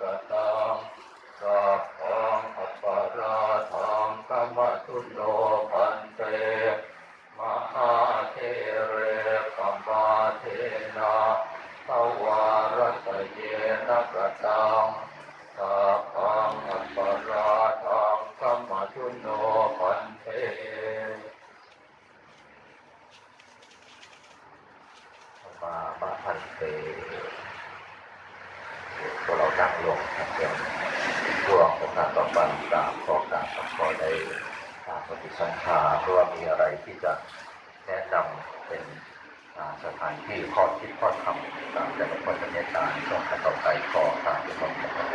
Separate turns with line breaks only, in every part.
สตังสัพังอัปปารา
ทังตัมมตุโยพันเตมหาเทเรกัมมาเทนะทวารสเยนะกตังสัพังอัปปาราทังตัมมตุโยพันเตมาบาพันเต ตัวเราดังลงนะเดี๋ยวช่วงโอกาสต่อไปตามขอการขอได้ตามปฏิสังขาเพราะว่ามีอะไรที่จะแนะนำเป็นสถานที่ข้อคิดข้อทำตามแต่ละคนจะเมตตาช่วงต่อไปขอครับที่ผมจะบอก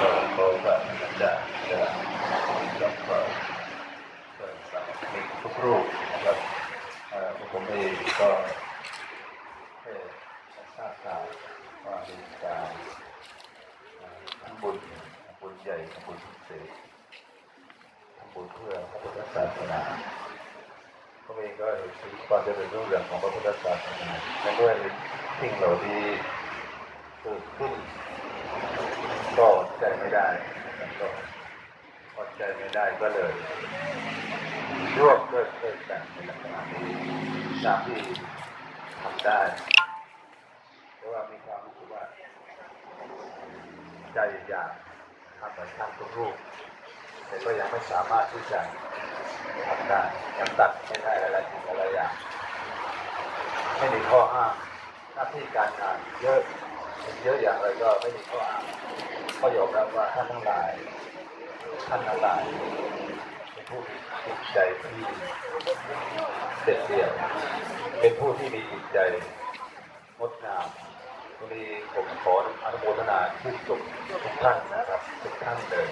ก็โตแบบจะจะจะเปิดเปิดสามมิกทุก รูปนะครับผมเองก็ได้ทราบข่าวว่ามีการทำบุญทำบุญใหญ่ทำบุญพิเศษทำบุญเพื่อพระพุทธศาสนาผมเองก็ถือความจะเป็นรูปแบบของพระพุทธศาสนาและด้วยสิ่งเหล่านี้เกิดขึ้นก็ใจไม่ได้ ใจไม่ได้ก็เลยร่วมด้วยช่วยกันในลักษณะนี้ตามที่ทำได้เพราะว่ามีความรู้สึกว่า ใจอยากทำเหมือนทำทุกรูปแต่ก็ยังไม่สามารถที่จะทำได้ยังตัดไม่ได้อะไรสิ่งอะไรอย่างไม่มีข้ออ้างหน้าที่การงานเยอะเยอะอย่างไรก็ไม่มีข้ออ้างก็ยอมรับว่าท่านทั้งหลาย ท่านทั้งหลายเป็นผู้มีจิตใจที่เด็ดเดี่ยวเป็นผู้ที่มีจิตใจงดงามวันนี้ผมขออนุโมทนาทุกทุกทุกท่านนะครับทุกท่านเลย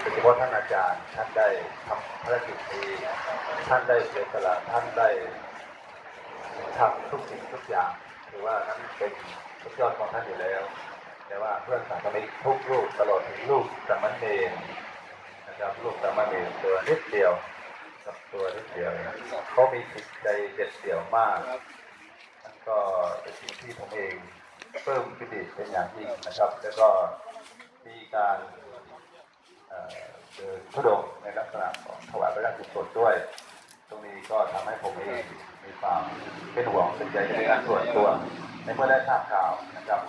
โดยเฉพาะท่านอาจารย์ท่านได้ทำภารกิจนี้ท่านได้เสียสละท่านได้ทำทุกสิ่งทุกอย่างถือว่านั้นเป็นสุดยอดของท่านอยู่แล้ว แต่ว่าเพื่อนสามมิกทุกรูปตลอดถึงลูก กับลูกสามเณรตัวนิดเดียวกับตัวนิดเดียวนะเขามีจิตใจเด็ดเดี่ยวมากนั่นก็เป็นสิ่งที่ผมเองเพิ่มพิธีเป็นอย่างยิ่งนะครับ แล้วก็มีการเอ่อเดินทุดงในลักษณะของถวายพระราชกุศลด้วย ตรงนี้ก็ทำให้ผมเองมีความเป็นห่วงเป็นใยในการส่วนตัวในเมื่อได้ทราบข่าวนะครับ